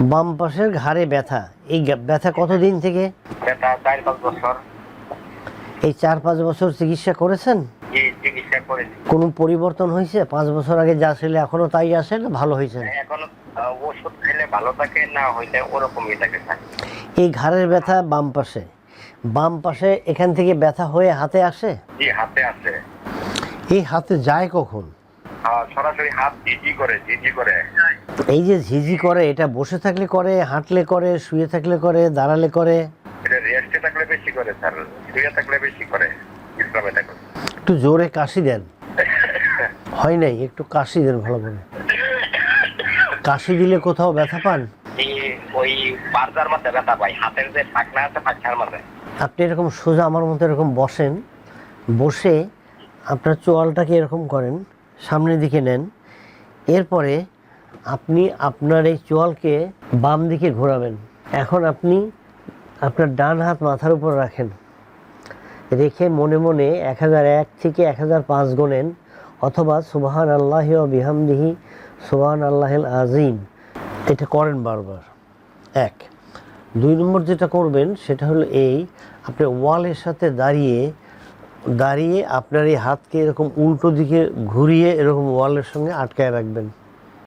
বাম পাশের ঘাড়ে ব্যথা। এই ব্যথা কতদিন থেকে? চার পাঁচ বছর। এই চার পাঁচ বছর চিকিৎসা করেছেন? চিকিৎসা করেছি। কোনো পরিবর্তন হয়েছে? পাঁচ বছর আগে যা ছিল এখনও তাই আসে না ভালো হয়েছে? এখন ওষুধ খেলে ভালো থাকে না হইলে ওরকমই থাকে। এই ঘাড়ের ব্যথা বাম পাশে। বাম পাশে এখান থেকে ব্যথা হয়ে হাতে আসে? জি হাতে আছে এই হাতে যায় কখন? সরাসরি হাত জিজি করে জিজি করে। এই যে ঝিঝি করে এটা বসে থাকলে করে হাঁটলে করে শুয়ে থাকলে করে দাঁড়ালে করে? এটা রেস্টে থাকলে বেশি করে স্যার। শুয়ে থাকলে বেশি করে বিশ্রামে থাকলে। একটু জোরে কাশি দেন। হয় নাই একটু কাশি দেন ভালো করে। কাশি দিলে কোথাও ব্যথা পান? ওই ব্যথা পাই হাতের যে পাখনা আছে আপনি এরকম সোজা আমার মতো এরকম বসেন বসে আপনার চোয়ালটাকে এরকম করেন সামনের দিকে নেন। এরপরে আপনি আপনার এই চোয়ালকে বাম দিকে ঘোরাবেন। এখন আপনি আপনার ডান হাত মাথার উপর রাখেন। রেখে মনে মনে এক হাজার এক থেকে এক হাজার পাঁচ গোনেন, অথবা সুবাহান আল্লাহ বিহামদিহি সুবাহান আল্লাহিল আজিম এটা করেন বারবার। এক। দুই নম্বর যেটা করবেন, সেটা হলো এই, আপনি ওয়ালের সাথে দাঁড়িয়ে দাঁড়িয়ে আপনার এই হাতকে এরকম উল্টো দিকে ঘুরিয়ে এরকম ওয়ালের সঙ্গে আটকায় রাখবেন।